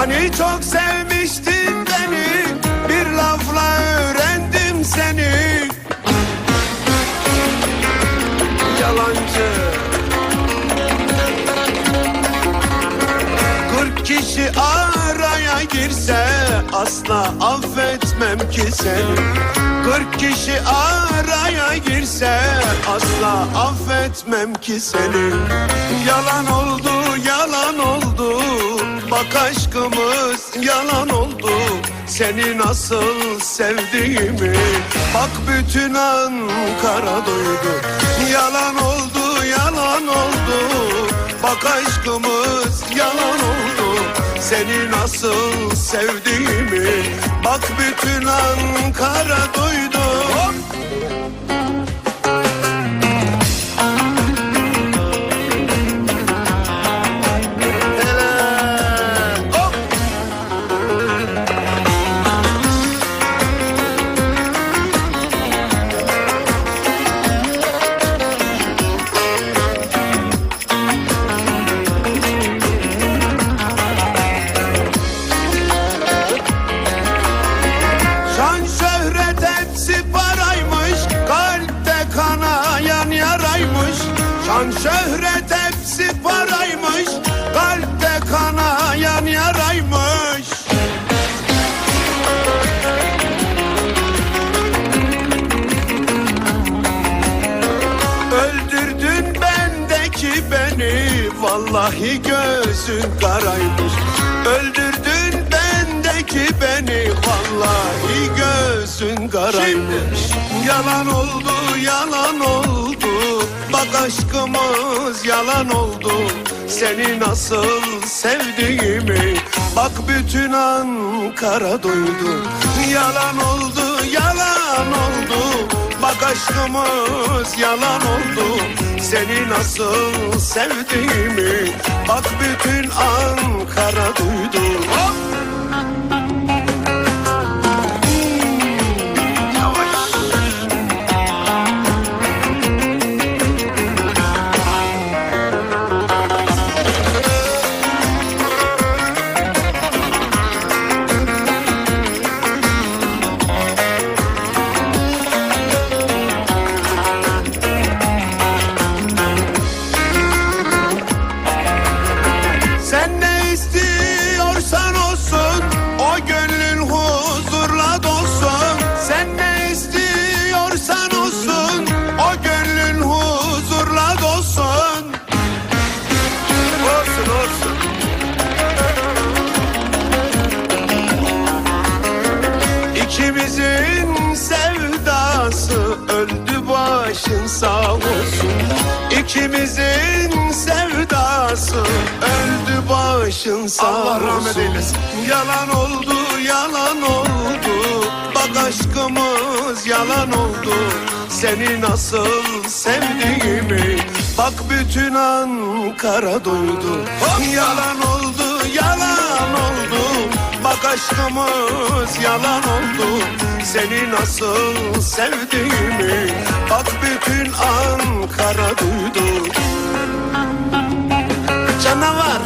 Hani çok sevmiştin beni Bir lafla öğrendim seni. Yalancı. Kırk kişi araya girse Asla affetmem ki seni. Kırk kişi araya girse Asla affetmem ki seni. Yalan Seni nasıl sevdiğimi Bak bütün Ankara duydu Yalan oldu, yalan oldu. Bak aşkımız yalan oldu. Seni nasıl sevdiğimi Bak bütün Ankara şöhret hepsi paraymış Kalpte kanayan yaraymış. Öldürdün bendeki beni Vallahi gözün karaymış. Öldürdün bendeki beni Vallahi gözün karaymış. Oldu yalan oldu aşkımız yalan oldu. Seni nasıl sevdiğimi Bak bütün Ankara duydu. Yalan oldu yalan oldu. Bak aşkımız yalan oldu. Seni nasıl sevdiğimi Bak bütün Ankara duydu. Hop! İkimizin sevdası öldü başın sağ olsun. İkimizin sevdası öldü başın sağ Allah olsun. rahmet eylesin. Yalan oldu yalan oldu. Bak aşkımız yalan oldu. Seni nasıl sevdiğimi Bak bütün Ankara duydu oldu yalan oldu Bak aşkımız yalan oldu. Seni nasıl sevdiğimi Bak bütün Ankara duydu Canavar